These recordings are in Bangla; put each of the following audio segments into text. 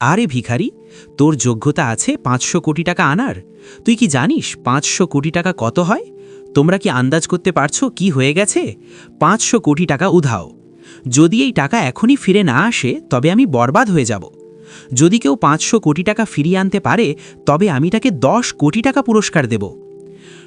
আরে ভিখারি, তোর যোগ্যতা আছে পাঁচশো কোটি টাকা আনার। তুই কি জানিস পাঁচশো কোটি টাকা কত হয়? তোমরা কি আন্দাজ করতে পারছ কি হয়ে গেছে? পাঁচশো কোটি টাকা উধাও। যদি এই টাকা এখনই ফিরে না আসে, তবে আমি বরবাদ হয়ে যাব। যদি কেউ পাঁচশো কোটি টাকা ফিরিয়ে আনতে পারে, তবে আমি তাকে দশ কোটি টাকা পুরস্কার দেব।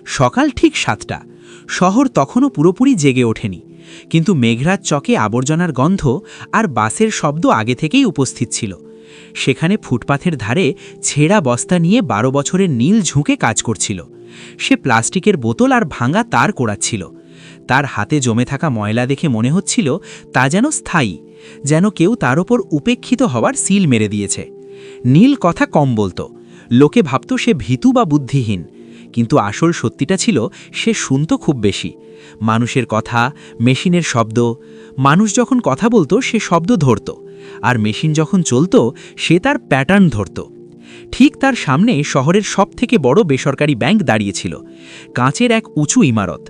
সকাল ঠিক সাতটা। শহর তখনও পুরোপুরি জেগে ওঠেনি। কিন্তু মেঘরাজ চকে আবর্জনার গন্ধ আর বাসের শব্দ আগে থেকেই উপস্থিত ছিল। সেখানে ফুটপাথের ধারে ছেঁড়া বস্তা নিয়ে বারো বছরের নীল ঝুঁকে কাজ করছিল। সে প্লাস্টিকের বোতল আর ভাঙা তার কোড়াচ্ছিল। তার হাতে জমে থাকা ময়লা দেখে মনে হচ্ছিল তা যেন স্থায়ী, যেন কেউ তার ওপর উপেক্ষিত হওয়ার সিল মেরে দিয়েছে। নীল কথা কম বলতো। লোকে ভাবত সে ভীতু বা বুদ্ধিহীন, কিন্তু আসল সত্যিটা ছিল সে শুনত খুব বেশি। মানুষের কথা, মেশিনের শব্দ, মানুষ যখন কথা বলতো সে শব্দ ধরত। আর মেশিন যখন চলত, সে তার প্যাটার্ন ধরত। ঠিক তার সামনে শহরের সবথেকে বড় বেসরকারি ব্যাংক দাঁড়িয়েছিল, কাঁচের এক উঁচু ইমারত।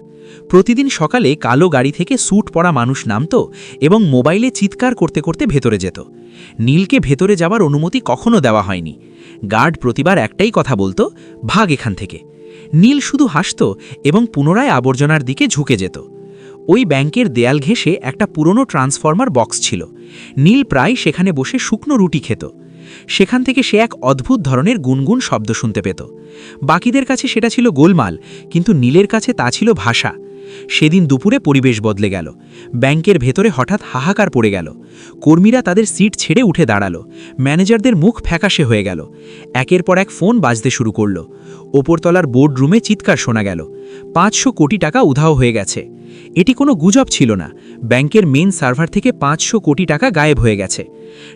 প্রতিদিন সকালে কালো গাড়ি থেকে স্যুট পরা মানুষ নামত এবং মোবাইলে চিৎকার করতে করতে ভেতরে যেত। নীলকে ভেতরে যাওয়ার অনুমতি কখনো দেওয়া হয়নি। গার্ড প্রতিবার একটাই কথা বলতো, ভাগ এখান থেকে। নীল শুধু হাসত এবং পুনরায় আবর্জনার দিকে ঝুঁকে যেত। ওই ব্যাংকের দেয়াল ঘেঁষে একটা পুরনো ট্রান্সফর্মার বক্স ছিল। নীল প্রায় সেখানে বসে শুকনো রুটি খেত। সেখান থেকে সে এক অদ্ভুত ধরনের গুনগুন শব্দ শুনতে পেত। বাকিদের কাছে সেটা ছিল গোলমাল, কিন্তু নীলের কাছে তা ছিল ভাষা। সেদিন দুপুরে পরিবেশ বদলে গেল। ব্যাংকের ভেতরে হঠাৎ হাহাকার পড়ে গেল। কর্মীরা তাদের সিট ছেড়ে উঠে দাঁড়াল। ম্যানেজারদের মুখ ফ্যাকাশে হয়ে গেল। একের পর এক ফোন বাজতে শুরু করল। ওপরতলার বোর্ড রুমে চিৎকার শোনা গেল। পাঁচশো কোটি টাকা উধাও হয়ে গেছে। এটি কোনো গুজব ছিল না। ব্যাংকের মেন সার্ভার থেকে পাঁচশো কোটি টাকা গায়েব হয়ে গেছে।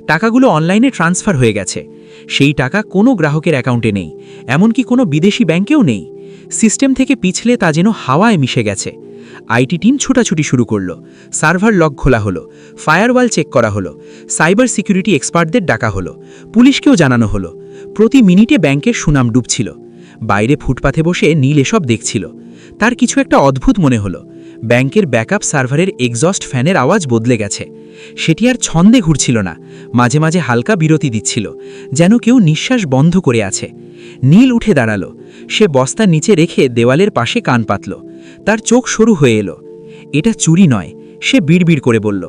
টাকাগুলো অনলাইনে ট্রান্সফার হয়ে গেছে। সেই টাকা কোনো গ্রাহকের অ্যাকাউন্টে নেই। এমনকি কোনো বিদেশি ব্যাংকেও নেই। সিস্টেম থেকে পিছলে তা যেন হাওয়ায় মিশে গেছে। আইটি টিম ছুটাছুটি শুরু করল। সার্ভার লক খোলা হলো। ফায়ারওয়াল চেক করা হলো। সাইবার সিকিউরিটি এক্সপার্টদের ডাকা হলো। পুলিশকেও জানানো হলো। প্রতি মিনিটে ব্যাংকের সুনাম ডুবছিল। বাইরে ফুটপাথে বসে নীল এসব দেখছিল। তার কিছু একটা অদ্ভুত মনে হলো। ব্যাংকের ব্যাকআপ সার্ভারের এক্সস্ট ফ্যানের আওয়াজ বদলে গেছে। সেটি আর ছন্দে ঘুরছিল না, মাঝে মাঝে হালকা বিরতি দিচ্ছিল, যেন কেউ নিঃশ্বাস বন্ধ করে আছে। নীল উঠে দাঁড়াল, সে বস্তা নিচে রেখে দেওয়ালের পাশে কান পাতল, তার চোখ সরু হয়ে এলো। এটা চুরি নয়, সে বিড়বিড় করে বলল,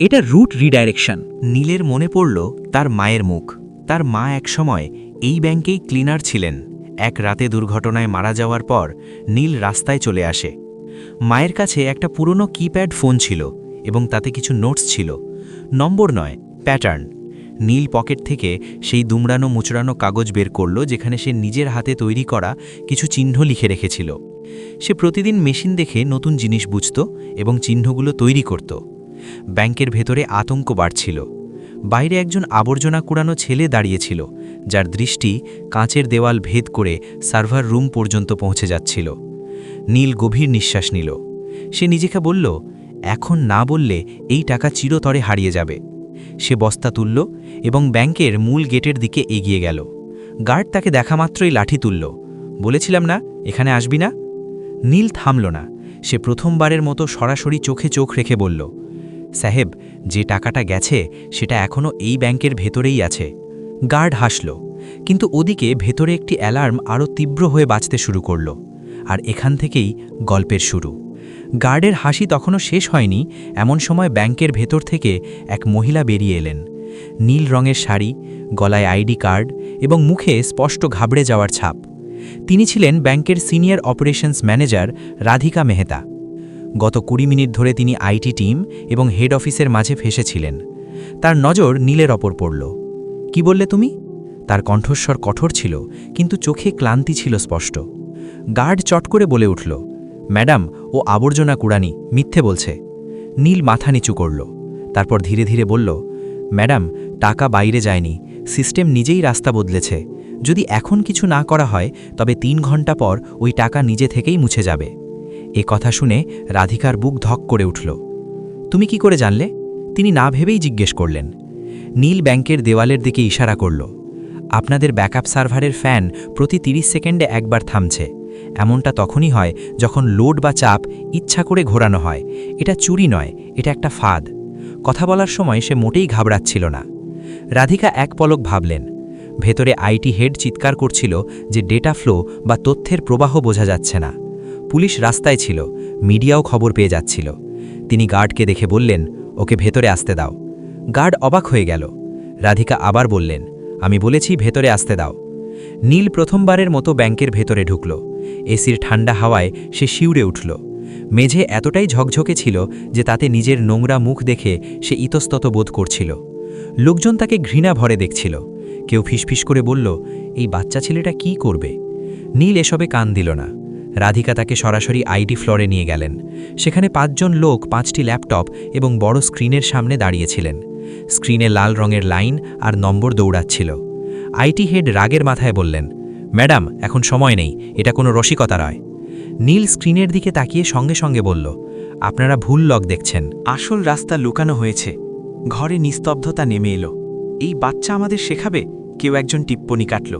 এটা রুট রিডাইরেকশন। নীলের মনে পড়ল তার মায়ের মুখ। তার মা একসময় এই ব্যাংকেই ক্লিনার ছিলেন। এক রাতে দুর্ঘটনায় মারা যাওয়ার পর নীল রাস্তায় চলে আসে। মায়ের কাছে একটা পুরনো কিপ্যাড ফোন ছিল এবং তাতে কিছু নোটস ছিল। নম্বর নয় প্যাটার্ন নীল পকেট থেকে সেই দুমড়ানো মুচড়ানো কাগজ বের করল যেখানে সে নিজের হাতে তৈরি করা কিছু চিহ্ন লিখে রেখেছিল। সে প্রতিদিন মেশিন দেখে নতুন জিনিস বুঝত এবং চিহ্নগুলো তৈরি করত। ব্যাংকের ভেতরে আতঙ্ক বাড়ছিল। বাইরে একজন আবর্জনা কুড়ানো ছেলে দাঁড়িয়েছিল, যার দৃষ্টি কাঁচের দেওয়াল ভেদ করে সার্ভার রুম পর্যন্ত পৌঁছে যাচ্ছিল। নীল গভীর নিঃশ্বাস নিল। সে নিজেকে বলল, এখন না বললে এই টাকা চিরতরে হারিয়ে যাবে। সে বস্তা তুলল এবং ব্যাংকের মূল গেটের দিকে এগিয়ে গেল। গার্ড তাকে দেখা মাত্রই লাঠি তুলল। বলেছিলাম না, এখানে আসবি না? নীল থামল না। সে প্রথমবারের মতো সরাসরি চোখে চোখ রেখে বলল, সাহেব, যে টাকাটা গেছে, সেটা এখনও এই ব্যাংকের ভেতরেই আছে। গার্ড হাসল, কিন্তু ওদিকে ভেতরে একটি অ্যালার্ম আরও তীব্র হয়ে বাঁচতে শুরু করল। আর এখান থেকেই গল্পের শুরু। গার্ডের হাসি তখনও শেষ হয়নি, এমন সময় ব্যাংকের ভেতর থেকে এক মহিলা বেরিয়ে এলেন। নীল রঙের শাড়ি, গলায় আইডি কার্ড এবং মুখে স্পষ্ট ঘাবড়ে যাওয়ার ছাপ। তিনি ছিলেন ব্যাংকের senior operations manager Radhika Mehta. গত কুড়ি মিনিট ধরে তিনি আইটি টিম এবং হেড অফিসের মাঝে ফেসেছিলেন। তার নজর নীলের অপর পড়ল। কি বললে তুমি? তার কণ্ঠস্বর কঠোর ছিল, কিন্তু চোখে ক্লান্তি ছিল স্পষ্ট। গার্ড চট করে বলে উঠল, ম্যাডাম ও আবর্জনা কুড়ানি মিথ্যে বলছে। নীল মাথা নিচু করল, তারপর ধীরে ধীরে বলল, ম্যাডাম, টাকা বাইরে যায়নি, সিস্টেম নিজেই রাস্তা বদলেছে। যদি এখন কিছু না করা হয়, তবে তিন ঘণ্টা পর ওই টাকা নিজে থেকেই মুছে যাবে। এ কথা শুনে রাধিকার বুক ধক করে উঠল, তুমি কি করে জানলে? তিনি না ভেবেই জিজ্ঞেস করলেন। নীল ব্যাংকের দেওয়ালের দিকে ইশারা করল, আপনাদের ব্যাকআপ সার্ভারের ফ্যান প্রতি ৩০ সেকেন্ডে একবার থামছে। এমনটা তখনই হয় যখন লোড বা চাপ ইচ্ছা করে ঘোরানো হয়। এটা চুরি নয়, এটা একটা ফাঁদ। কথা বলার সময় সে মোটেই ঘাবড়াচ্ছিল না। রাধিকা এক পলক ভাবলেন, ভেতরে আইটি হেড চিৎকার করছিল যে ডেটা ফ্লো বা তথ্যের প্রবাহ বোঝা যাচ্ছে না। পুলিশ রাস্তায় ছিল, মিডিয়াও খবর পেয়ে যাচ্ছিল। তিনি গার্ডকে দেখে বললেন, ওকে ভেতরে আসতে দাও। গার্ড অবাক হয়ে গেল। রাধিকা আবার বললেন, আমি বলেছি ভেতরে আসতে দাও। নীল প্রথমবারের মতো ব্যাংকের ভেতরে ঢুকল। এসির ঠান্ডা হাওয়ায় সে শিউরে উঠল। মেঝে এতটাই ঝকঝকে ছিল যে তাতে নিজের নোংরা মুখ দেখে সে ইতস্তত বোধ করছিল। লোকজন তাকে ঘৃণা ভরে দেখছিল। কেউ ফিসফিস করে বলল, এই বাচ্চা ছেলেটা কি করবে? নীল এসবে কান দিল না। রাধিকা তাকে সরাসরি আইডি ফ্লোরে নিয়ে গেলেন। সেখানে পাঁচজন লোক পাঁচটি ল্যাপটপ এবং বড় স্ক্রিনের সামনে দাঁড়িয়েছিলেন। স্ক্রিনে লাল রঙের লাইন আর নম্বর দৌড়াচ্ছিল। আইটি হেড রাগের মাথায় বললেন ম্যাডাম, এখন সময় নেই, এটা কোনো রসিকতা নয়। নীল স্ক্রিনের দিকে তাকিয়ে সঙ্গে সঙ্গে বলল, আপনারা ভুল লক দেখছেন। আসল রাস্তা লুকানো হয়েছে। ঘরে নিস্তব্ধতা নেমে এলো। এই বাচ্চা আমাদের শেখাবে? কেউ একজন টিপ্পনি কাটল।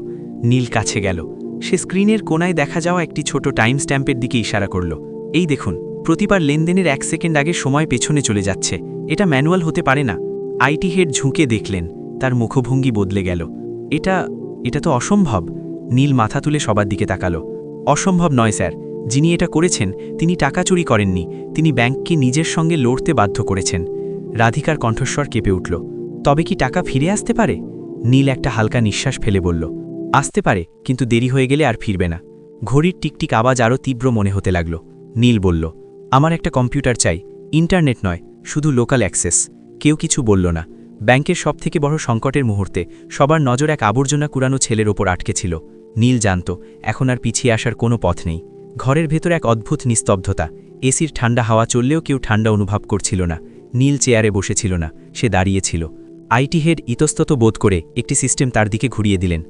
নীল কাছে গেল। সে স্ক্রিনের কোনায় দেখা যাওয়া একটি ছোট টাইম স্ট্যাম্পের দিকে ইশারা করল। এই দেখুন, প্রতিবার লেনদেনের এক সেকেন্ড আগে সময় পেছনে চলে যাচ্ছে। এটা ম্যানুয়াল হতে পারে না। আইটি হেড ঝুঁকে দেখলেন। তার মুখভঙ্গি বদলে গেল। এটা এটা তো অসম্ভব। নীল মাথা তুলে সবার দিকে তাকালো। অসম্ভব নয়, স্যার। যিনি এটা করেছেন, তিনি টাকা চুরি করেননি। তিনি ব্যাংককে নিজের সঙ্গে লড়তে বাধ্য করেছেন। রাধিকার কণ্ঠস্বর কেঁপে উঠল। তবে কি টাকা ফিরে আসতে পারে? নীল একটা হালকা নিঃশ্বাস ফেলে বলল। আসতে পারে, কিন্তু দেরি হয়ে গেলে আর ফিরবে না। ঘড়ির টিকটিক আওয়াজ আরও তীব্র মনে হতে লাগল। নীল বলল, আমার একটা কম্পিউটার চাই। ইন্টারনেট নয়, শুধু লোকাল অ্যাক্সেস। কেউ কিছু বলল না। ব্যাংকের সবথেকে বড় সংকটের মুহূর্তে সবার নজর এক আবর্জনা কুড়ানো ছেলের ওপর আটকে ছিল। নীল জানত, এখন আর পিছিয়ে আসার কোনো পথ নেই। ঘরের ভেতর এক অদ্ভুত নিস্তব্ধতা। এসির ঠান্ডা হাওয়া চললেও কেউ ঠান্ডা অনুভব করছিল না। নীল চেয়ারে বসেছিল না, সে দাঁড়িয়েছিল। আইটি হেড ইতস্তত বোধ করে একটি সিস্টেম তার দিকে ঘুরিয়ে দিলেন।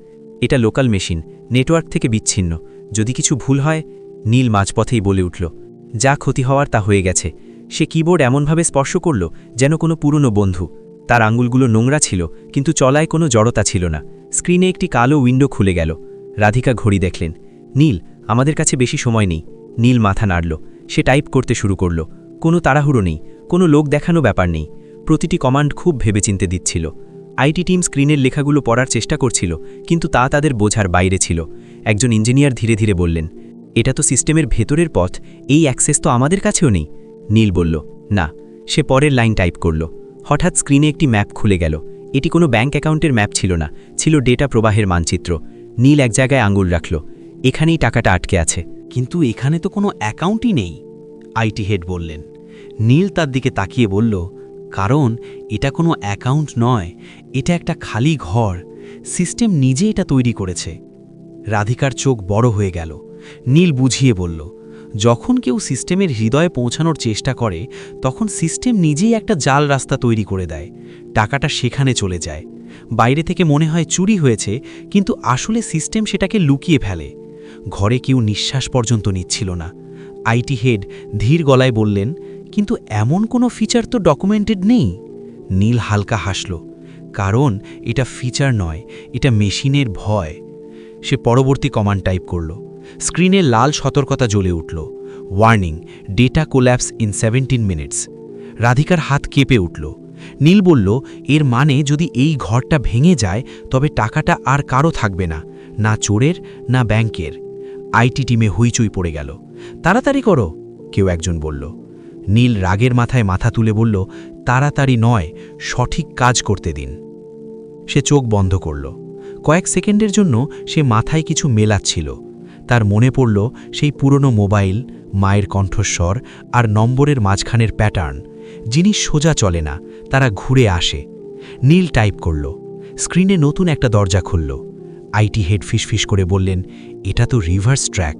এটা লোকাল মেশিন, নেটওয়ার্ক থেকে বিচ্ছিন্ন। যদি কিছু ভুল হয়, নীল মাঝপথেই বলে উঠল, যা ক্ষতি হওয়ার তা হয়ে গেছে। সে কিবোর্ড এমনভাবে স্পর্শ করল যেন কোনো পুরনো বন্ধু। তার আঙুলগুলো নোংরা ছিল, কিন্তু চলায় কোনো জড়তা ছিল না। স্ক্রিনে একটি কালো উইন্ডো খুলে গেল। রাধিকা ঘড়ি দেখলেন। নীল, আমাদের কাছে বেশি সময় নেই। নীল মাথা নাড়ল। সে টাইপ করতে শুরু করল। কোনো তাড়াহুড়ো নেই। কোনো লোক দেখানো ব্যাপার নেই। প্রতিটি কমান্ড খুব ভেবেচিন্তে দিচ্ছিল। আইটি টিম স্ক্রিনের লেখাগুলো পড়ার চেষ্টা করছিল, কিন্তু তা তাদের বোঝার বাইরে ছিল। একজন ইঞ্জিনিয়ার ধীরে ধীরে বললেন, এটা তো সিস্টেমের ভেতরের পথ। এই অ্যাক্সেস তো আমাদের কাছেও নেই। নীল বলল, না। সে পরের লাইন টাইপ করল, হঠাৎ স্ক্রিনে একটি ম্যাপ খুলে গেল। এটি কোনো ব্যাঙ্ক অ্যাকাউন্টের ম্যাপ ছিল না। ছিল ডেটা প্রবাহের মানচিত্র। নীল এক জায়গায় আঙুল রাখল। এখানেই টাকাটা আটকে আছে। কিন্তু এখানে তো কোনো অ্যাকাউন্টই নেই, আইটি হেড বললেন। নীল তার দিকে তাকিয়ে বলল, কারণ এটা কোনো অ্যাকাউন্ট নয়, এটা একটা খালি ঘর। সিস্টেম নিজে এটা তৈরি করেছে। রাধিকার চোখ বড় হয়ে গেল। নীল বুঝিয়ে বলল, যখন কেউ সিস্টেমের হৃদয়ে পৌঁছানোর চেষ্টা করে, তখন সিস্টেম নিজেই একটা জাল রাস্তা তৈরি করে দেয়। টাকাটা সেখানে চলে যায়। বাইরে থেকে মনে হয় চুরি হয়েছে, কিন্তু আসলে সিস্টেম সেটাকে লুকিয়ে ফেলে। ঘরে কেউ নিঃশ্বাস পর্যন্ত নিচ্ছিল না। আইটি হেড ধীর গলায় বললেন, কিন্তু এমন কোনো ফিচার তো ডকুমেন্টেড নেই? নীল হালকা হাসল, কারণ এটা ফিচার নয়, এটা মেশিনের ভয়। সে পরবর্তী কমান্ড টাইপ করল। স্ক্রিনে লাল সতর্কতা জ্বলে উঠল। Warning, data collapse in seventeen minutes. রাধিকার হাত কেঁপে উঠল। নীল বলল, এর মানে যদি এই ঘরটা ভেঙে যায়, তবে টাকাটা আর কারও থাকবে না না চোরের, না ব্যাংকের। আইটি টিমে হুইচুই পড়ে গেল। তাড়াতাড়ি করো, কেউ একজন বলল। নীল রাগের মাথায় মাথা তুলে বলল, তাড়াতাড়ি নয়, সঠিক কাজ করতে দিন। সে চোখ বন্ধ করল। কয়েক সেকেন্ডের জন্য সে মাথায় কিছু মেলাচ্ছিল। তার মনে পড়ল, সেই পুরনো মোবাইল, মায়ের কণ্ঠস্বর আর নম্বরের মাঝখানের প্যাটার্ন। জিনিস সোজা চলে না, তারা ঘুরে আসে। নীল টাইপ করল। স্ক্রিনে নতুন একটা দরজা খুলল। আইটি হেড ফিসফিস করে বললেন, এটা তো রিভার্স ট্র্যাক।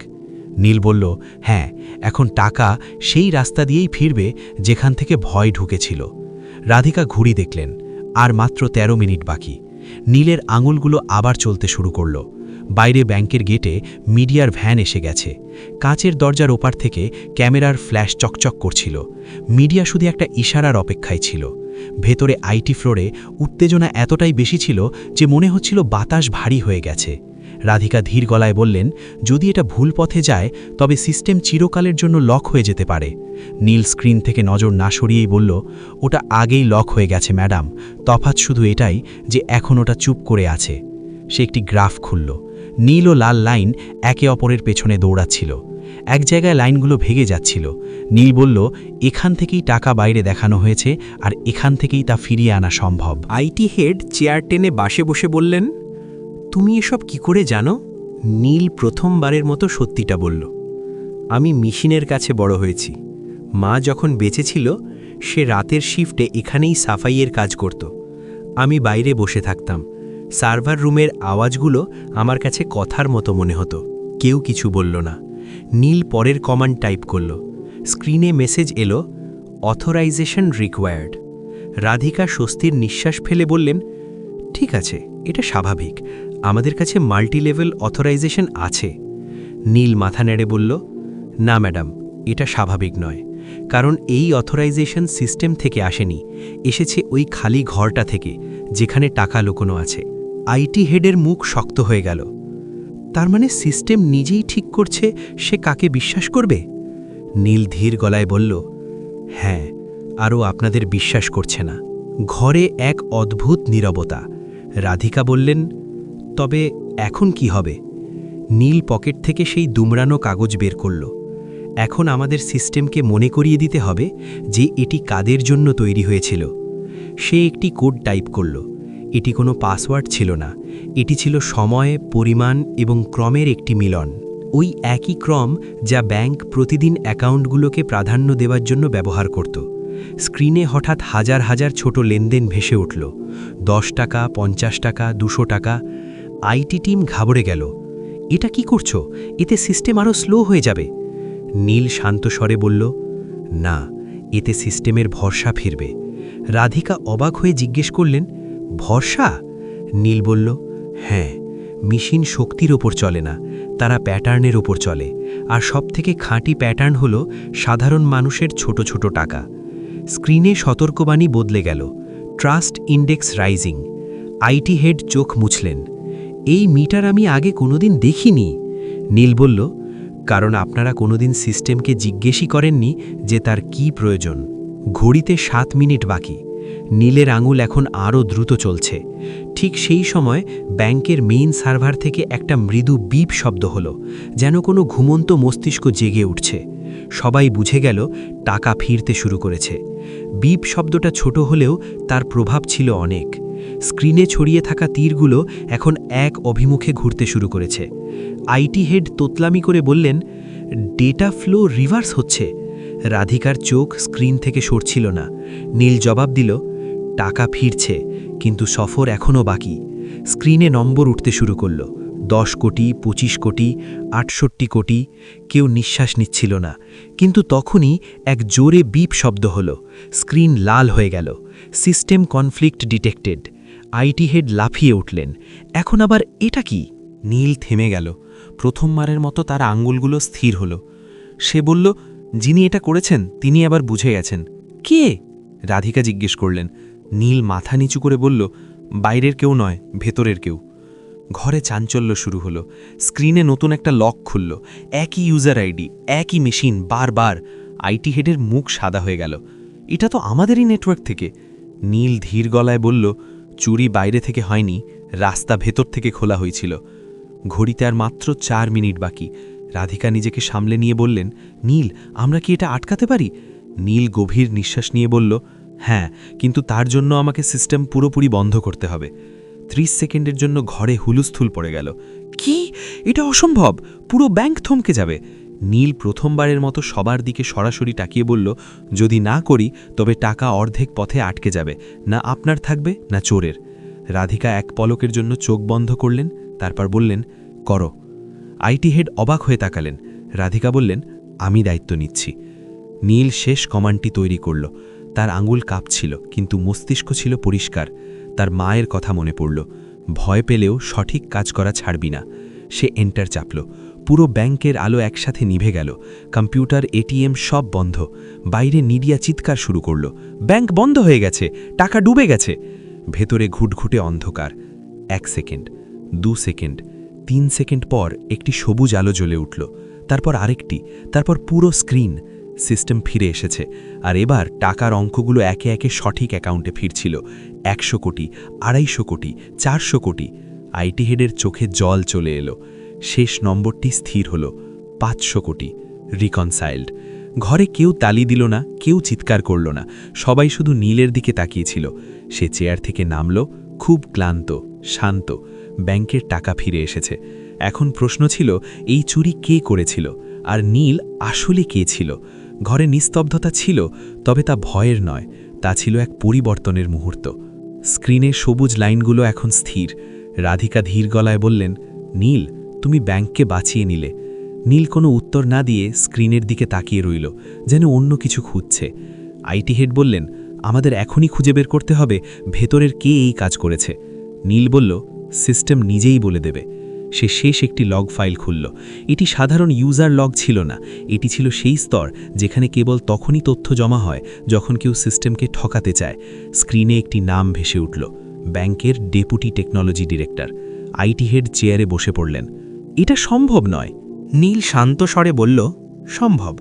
নীল বলল হ্যাঁ এখন টাকা সেই রাস্তা দিয়েই ফিরবে যেখান থেকে ভয় ঢুকেছিল। রাধিকা ঘুড়ি দেখলেন, আর মাত্র ১৩ মিনিট বাকি। নীলের আঙুলগুলো আবার চলতে শুরু করল। বাইরে ব্যাংকের গেটে মিডিয়ার ভ্যান এসে গেছে। কাঁচের দরজার ওপার থেকে ক্যামেরার ফ্ল্যাশ চকচক করছিল। মিডিয়া শুধু একটা ইশারার অপেক্ষায় ছিল। ভেতরে আইটি ফ্লোরে উত্তেজনা এতটাই বেশি ছিল যে মনে হচ্ছিল বাতাস ভারী হয়ে গেছে। রাধিকা ধীর গলায় বললেন, যদি এটা ভুল পথে যায়, তবে সিস্টেম চিরকালের জন্য লক হয়ে যেতে পারে। নীল স্ক্রিন থেকে নজর না সরিয়েই বলল, ওটা আগেই লক হয়ে গেছে, ম্যাডাম। তফাৎ শুধু এটাই যে এখন ওটা চুপ করে আছে। সে একটি গ্রাফ খুলল। নীল ও লাল লাইন একে অপরের পেছনে দৌড়াচ্ছিল। এক জায়গায় লাইনগুলো ভেঙে যাচ্ছিল। নীল বলল, এখান থেকেই টাকা বাইরে দেখানো হয়েছে আর এখান থেকেই তা ফিরিয়ে আনা সম্ভব। আইটি হেড চেয়ার টেনে বাসে বসে বললেন, তুমি এসব কি করে জানো? নীল প্রথমবারের মতো সত্যিটা বলল, আমি মেশিনের কাছে বড় হয়েছি। মা যখন বেঁচে ছিল, সে রাতের শিফটে এখানেই সাফাইয়ের কাজ করত। আমি বাইরে বসে থাকতাম। সার্ভার রুমের আওয়াজগুলো আমার কাছে কথার মতো মনে হতো। কেউ কিছু বলল না। নীল পরের কমান্ড টাইপ করল। স্ক্রিনে মেসেজ এলো, অথরাইজেশন রিকোয়ার্ড। রাধিকা স্বস্তির নিঃশ্বাস ফেলে বললেন, ঠিক আছে, এটা স্বাভাবিক। আমাদের কাছে মাল্টি লেভেল অথরাইজেশন আছে। নীল মাথা নেড়ে বলল, না ম্যাডাম, এটা স্বাভাবিক নয়। কারণ এই অথরাইজেশন সিস্টেম থেকে আসেনি। এসেছে ওই খালি ঘরটা থেকে, যেখানে টাকা লুকোনো আছে। আইটি হেডের মুখ শক্ত হয়ে গেল। তার মানে সিস্টেম নিজেই ঠিক করছে, সে কাকে বিশ্বাস করবে? নীল ধীর গলায় বলল হ্যাঁ আরও আপনাদের বিশ্বাস করছে না। ঘরে এক অদ্ভুত নীরবতা। রাধিকা বললেন, তবে এখন কি হবে? নীল পকেট থেকে সেই দুমড়ানো কাগজ বের করল। এখন আমাদের সিস্টেমকে মনে করিয়ে দিতে হবে যে এটি কাদের জন্য তৈরি হয়েছিল। সে একটি কোড টাইপ করল। এটি কোনো পাসওয়ার্ড ছিল না। এটি ছিল সময়, পরিমাণ এবং ক্রমের একটি মিলন। ওই একই ক্রম যা ব্যাংক প্রতিদিন অ্যাকাউন্টগুলোকে প্রাধান্য দেওয়ার জন্য ব্যবহার করত। স্ক্রিনে হঠাৎ হাজার হাজার ছোট লেনদেন ভেসে উঠল। দশ টাকা, পঞ্চাশ টাকা, দুশো টাকা। আইটি টিম ঘাবড়ে গেল। এটা কি করছ? এতে সিস্টেম আরও স্লো হয়ে যাবে? নীল শান্ত স্বরে বলল, না, এতে সিস্টেমের ভরসা ফিরবে। রাধিকা অবাক হয়ে জিজ্ঞেস করলেন ভরসা? নীল বলল হ্যাঁ মেশিন শক্তির ওপর চলে না, তারা প্যাটার্নের ওপর চলে। আর সবথেকে খাঁটি প্যাটার্ন হল সাধারণ মানুষের ছোট ছোট টাকা। স্ক্রিনে সতর্কবাণী বদলে গেল, trust index rising. IT head চোখ মুছলেন। এই মিটার আমি আগে কোনোদিন দেখিনি। নীল বলল, কারণ আপনারা কোনোদিন সিস্টেমকে জিজ্ঞেসই করেননি যে তার কি প্রয়োজন। ঘড়িতে সাত মিনিট বাকি। নীলের আঙুল এখন আরও দ্রুত চলছে। ঠিক সেই সময় ব্যাংকের মেইন সার্ভার থেকে একটা মৃদু বিপ শব্দ হলো, যেন কোনো ঘুমন্ত মস্তিষ্ক জেগে উঠছে। সবাই বুঝে গেল, টাকা ফিরতে শুরু করেছে। বিপ শব্দটা ছোট হলেও তার প্রভাব ছিল অনেক। স্ক্রিনে ছড়িয়ে থাকা তীরগুলো এখন এক অভিমুখে ঘুরতে শুরু করেছে। আইটি হেড তোতলামি করে বললেন ডেটা ফ্লো রিভার্স হচ্ছে। রাধিকার চোখ স্ক্রিন থেকে সরছিল না। নীল জবাব দিল টাকা ফিরছে, কিন্তু সফর এখনও বাকি। স্ক্রিনে নম্বর উঠতে শুরু করল। দশ কোটি, পঁচিশ কোটি, আটষট্টি কোটি, কেউ নিঃশ্বাস নিচ্ছিল না। কিন্তু তখনই এক জোরে বিপ শব্দ হল। স্ক্রিন লাল হয়ে গেল। System conflict detected. IT head লাফিয়ে উঠলেন। এখন আবার এটা কি? নীল থেমে গেল। প্রথমবারের মতো তার আঙ্গুলগুলো স্থির হল। সে বলল, যিনি এটা করেছেন, তিনি আবার বুঝে গেছেন। কে? রাধিকা জিজ্ঞেস করলেন। নীল মাথা নিচু করে বলল, বাইরের কেউ নয়, ভেতরের কেউ। ঘরে চাঞ্চল্য শুরু হলো। স্ক্রিনে নতুন একটা লক খুলল। একই ইউজার আইডি, একই মেশিন, বারবার। আইটি হেডের মুখ সাদা হয়ে গেল। এটা তো আমাদেরই নেটওয়ার্ক থেকে। নীল ধীর গলায় বলল, চুরি বাইরে থেকে হয়নি, রাস্তা ভেতর থেকে খোলা হয়েছিল। ঘড়িতে আর মাত্র চার মিনিট বাকি। রাধিকা নিজেকে সামলে নিয়ে বললেন, নীল, আমরা কি এটা আটকাতে পারি? নীল গভীর নিঃশ্বাস নিয়ে বলল হ্যাঁ কিন্তু তার জন্য আমাকে সিস্টেম পুরোপুরি বন্ধ করতে হবে। ত্রিশ সেকেন্ডের জন্য ঘরে হুলুস্থুল পড়ে গেল। কি? এটা অসম্ভব! পুরো ব্যাংক থমকে যাবে। নীল প্রথমবারের মতো সবার দিকে সরাসরি তাকিয়ে বলল, যদি না করি, তবে টাকা অর্ধেক পথে আটকে যাবে। না আপনার থাকবে, না চোরের। রাধিকা এক পলকের জন্য চোখ বন্ধ করলেন, তারপর বললেন, করো। আইটি হেড অবাক হয়ে তাকালেন। রাধিকা বললেন, আমি দায়িত্ব নিচ্ছি। নীল শেষ কমান্ডটি তৈরি করল। তার আঙুল কাঁপছিল, কিন্তু মস্তিষ্ক ছিল পরিষ্কার। তার মায়ের কথা মনে পড়ল। ভয় পেলেও সঠিক কাজ করা ছাড়বি না। সে এন্টার চাপল। পুরো ব্যাংকের আলো একসাথে নিভে গেল। কম্পিউটার এটিএম সব বন্ধ। বাইরে মিডিয়া চিৎকার শুরু করল। ব্যাংক বন্ধ হয়ে গেছে। টাকা ডুবে গেছে। ভেতরে ঘুটঘুটে অন্ধকার। এক সেকেন্ড, দু সেকেন্ড, তিন সেকেন্ড পর একটি সবুজ আলো জ্বলে উঠল। তারপর আরেকটি, তারপর পুরো স্ক্রিন। সিস্টেম ফিরে এসেছে। আর এবার টাকার অঙ্কগুলো একে একে সঠিক অ্যাকাউন্টে ফিরছিল। একশো কোটি, আড়াইশো কোটি, চারশো কোটি। আইটি হেডের চোখে জল চলে এলো। শেষ নম্বরটি স্থির হলো। পাঁচশো কোটি। রিকনসাইল্ড। ঘরে কেউ তালি দিল না, কেউ চিৎকার করল না। সবাই শুধু নীলের দিকে তাকিয়েছিল। সে চেয়ার থেকে নামল, খুব ক্লান্ত, শান্ত। ব্যাংকের টাকা ফিরে এসেছে। এখন প্রশ্ন ছিল, এই চুরি কে করেছিল? আর নীল আসলে কে ছিল? ঘরে নিস্তব্ধতা ছিল, তবে তা ভয়ের নয়, তা ছিল এক পরিবর্তনের মুহূর্ত। স্ক্রিনে সবুজ লাইনগুলো এখন স্থির। রাধিকা ধীর গলায় বললেন, নীল, তুমি ব্যাংককে বাঁচিয়ে নিলে। নীল কোনো উত্তর না দিয়ে স্ক্রিনের দিকে তাকিয়ে রইল, যেন অন্য কিছু খুঁজছে। আইটি হেড বললেন, আমাদের এখনই খুঁজে বের করতে হবে, ভেতরের কে এই কাজ করেছে? নীল বলল, সিস্টেম নিজেই বলে দেবে। সে শেষ একটি লগ ফাইল খুলল। এটি সাধারণ ইউজার লগ ছিল না। এটি ছিল সেই স্তর যেখানে কেবল তখনই তথ্য জমা হয় যখন কেউ সিস্টেমকে ঠকাতে চায়। স্ক্রিনে একটি নাম ভেসে উঠল। ব্যাংকের deputy technology director IT head চেয়ারে বসে পড়লেন। এটা সম্ভব নয়। নীল শান্ত স্বরে বলল, সম্ভব।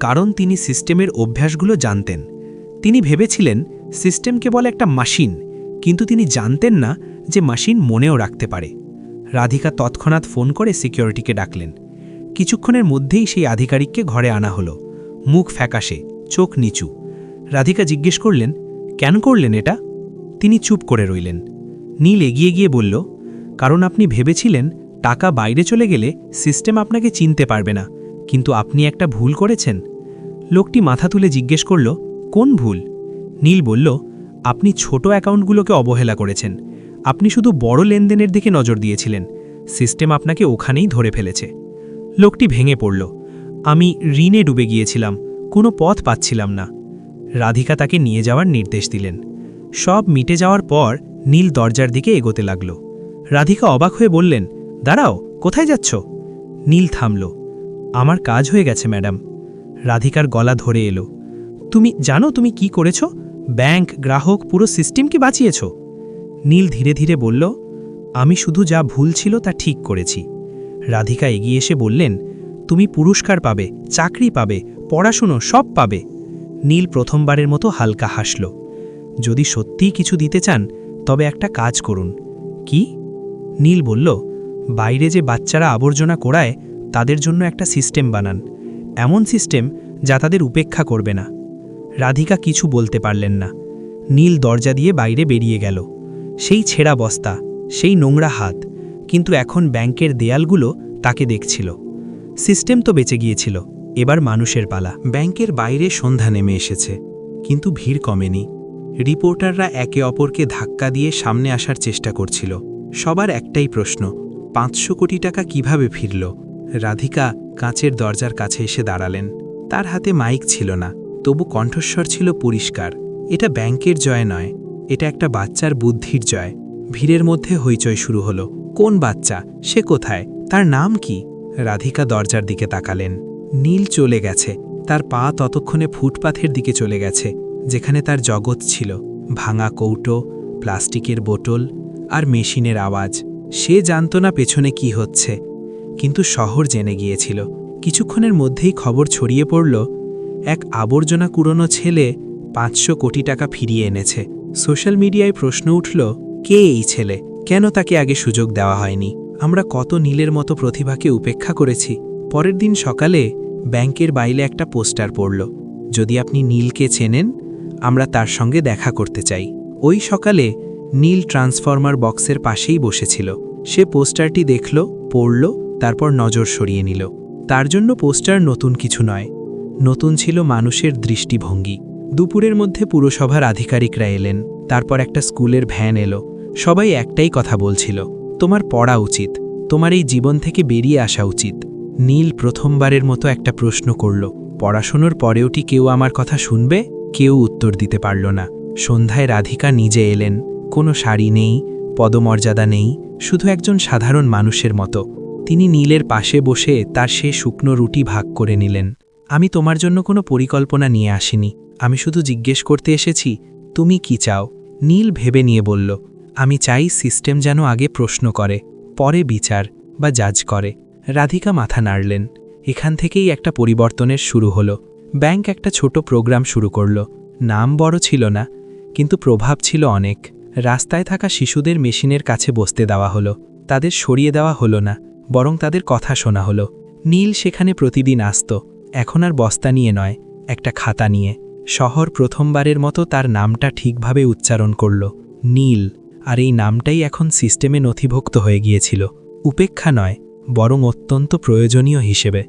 কারণ তিনি সিস্টেমের অভ্যাসগুলো জানতেন। তিনি ভেবেছিলেন সিস্টেম কেবল একটা মাশিন কিন্তু তিনি জানতেন না যে মাশিন মনেও রাখতে পারে। রাধিকা তৎক্ষণাৎ ফোন করে সিকিউরিটিকে ডাকলেন। কিছুক্ষণের মধ্যেই সেই আধিকারিককে ঘরে আনা হলো। মুখ ফ্যাকাশে, চোখ নিচু। রাধিকা জিজ্ঞেস করলেন, কেন করলেন এটা? তিনি চুপ করে রইলেন। নীল এগিয়ে গিয়ে বলল, কারণ আপনি ভেবেছিলেন টাকা বাইরে চলে গেলে সিস্টেম আপনাকে চিনতে পারবে না, কিন্তু আপনি একটা ভুল করেছেন। লোকটি মাথা তুলে জিজ্ঞেস করল, কোন ভুল? নীল বলল, আপনি ছোট অ্যাকাউন্টগুলোকে অবহেলা করেছেন। আপনি শুধু বড় লেনদেনের দিকে নজর দিয়েছিলেন। সিস্টেম আপনাকে ওখানেই ধরে ফেলেছে। লোকটি ভেঙে পড়ল। আমি ঋণে ডুবে গিয়েছিলাম, কোনো পথ পাচ্ছিলাম না। রাধিকা তাকে নিয়ে যাওয়ার নির্দেশ দিলেন। সব মিটে যাওয়ার পর নীল দরজার দিকে এগোতে লাগল। রাধিকা অবাক হয়ে বললেন, দাঁড়াও, কোথায় যাচ্ছ? নীল থামল, আমার কাজ হয়ে গেছে, ম্যাডাম। রাধিকার গলা ধরে এলো, তুমি জানো তুমি কি করেছ? ব্যাংক, গ্রাহক, পুরো সিস্টেমকে বাঁচিয়েছ? নীল ধীরে ধীরে বলল, আমি শুধু যা ভুল ছিল তা ঠিক করেছি। রাধিকা এগিয়ে এসে বললেন, তুমি পুরস্কার পাবে, চাকরি পাবে, পড়াশুনো সব পাবে। নীল প্রথমবারের মতো হালকা হাসল, যদি সত্যিই কিছু দিতে চান, তবে একটা কাজ করুন। কি? নীল বলল, বাইরে যে বাচ্চারা আবর্জনা কোড়ায়, তাদের জন্য একটা সিস্টেম বানান। এমন সিস্টেম যা তাদের উপেক্ষা করবে না। রাধিকা কিছু বলতে পারলেন না। নীল দরজা দিয়ে বাইরে বেরিয়ে গেল। সেই ছেঁড়া বস্তা, সেই নোংরা হাত, কিন্তু এখন ব্যাংকের দেয়ালগুলো তাকে দেখছিল। সিস্টেম তো বেঁচে গিয়েছিল, এবার মানুষের পালা। ব্যাংকের বাইরে সন্ধ্যা নেমে এসেছে, কিন্তু ভিড় কমেনি। রিপোর্টাররা একে অপরকে ধাক্কা দিয়ে সামনে আসার চেষ্টা করছিল। সবার একটাই প্রশ্ন, পাঁচশো কোটি টাকা কীভাবে ফিরল? রাধিকা কাঁচের দরজার কাছে এসে দাঁড়ালেন। তার হাতে মাইক ছিল না, তবু কণ্ঠস্বর ছিল পরিষ্কার। এটা ব্যাংকের জয় নয় এটা একটা বাচ্চার বুদ্ধির জয়। ভিড়ের মধ্যে হইচই শুরু হলো। কোন বাচ্চা? সে কোথায়? তার নাম কি? রাধিকা দরজার দিকে তাকালেন। নীল চলে গেছে। তার পা ততক্ষণে ফুটপাথের দিকে চলে গেছে, যেখানে তার জগৎ ছিল। ভাঙা কৌটো, প্লাস্টিকের বোতল আর মেশিনের আওয়াজ। সে জানত না পেছনে কি হচ্ছে। কিন্তু শহর জেনে গিয়েছিল। কিছুক্ষণের মধ্যেই খবর ছড়িয়ে পড়ল, এক আবর্জনা কুড়োনো ছেলে পাঁচশো কোটি টাকা ফিরিয়ে এনেছে। সোশ্যাল মিডিয়ায় প্রশ্ন উঠল, কে এই ছেলে? কেন তাকে আগে সুযোগ দেওয়া হয়নি? আমরা কত নীলের মতো প্রতিভাকে উপেক্ষা করেছি। পরের দিন সকালে ব্যাংকের বাইরে একটা পোস্টার পড়ল, যদি আপনি নীলকে চেনেন, আমরা তার সঙ্গে দেখা করতে চাই। ওই সকালে নীল ট্রান্সফর্মার বক্সের পাশেই বসেছিল। সে পোস্টারটি দেখল, পড়ল, তারপর নজর সরিয়ে নিল। তার জন্য পোস্টার নতুন কিছু নয়, নতুন ছিল মানুষের দৃষ্টিভঙ্গি। দুপুরের মধ্যে পুরসভার আধিকারিকরা এলেন। তারপর একটা স্কুলের ভ্যান এলো। সবাই একটাই কথা বলছিল, তোমার পড়া উচিত। তোমার এই জীবন থেকে বেরিয়ে আসা উচিত। নীল প্রথমবারের মতো একটা প্রশ্ন করল, পড়াশোনার পরেও কি কেউ আমার কথা শুনবে? কেউ উত্তর দিতে পারল না। সন্ধ্যায় রাধিকা নিজে এলেন। কোনো শাড়ি নেই, পদমর্যাদা নেই, শুধু একজন সাধারণ মানুষের মতো। তিনি নীলের পাশে বসে তার সে শুকনো রুটি ভাগ করে নিলেন, আমি তোমার জন্য কোনো পরিকল্পনা নিয়ে আসিনি। আমি শুধু জিজ্ঞেস করতে এসেছি, তুমি কি চাও? নীল ভেবে নিয়ে বলল, আমি চাই সিস্টেম যেন আগে প্রশ্ন করে, পরে বিচার বা জাজ করে। রাধিকা মাথা নাড়লেন। এখান থেকেই একটা পরিবর্তনের শুরু হলো। ব্যাংক একটা ছোট প্রোগ্রাম শুরু করল। নাম বড় ছিল না, কিন্তু প্রভাব ছিল অনেক। রাস্তায় থাকা শিশুদের মেশিনের কাছে বসতে দেওয়া হলো। তাদের সরিয়ে দেওয়া হলো না, বরং তাদের কথা শোনা হলো। নীল সেখানে প্রতিদিন আসত। এখন আর বস্তা নিয়ে নয়, একটা খাতা নিয়ে। শহর প্রথমবারের মতো তার নামটা ঠিকভাবে উচ্চারণ করল, নীল, আর এই নামটাই এখন সিস্টেমে নথিভুক্ত হয়ে গিয়েছিল। উপেক্ষা নয়, বরং অত্যন্ত প্রয়োজনীয় হিসেবে।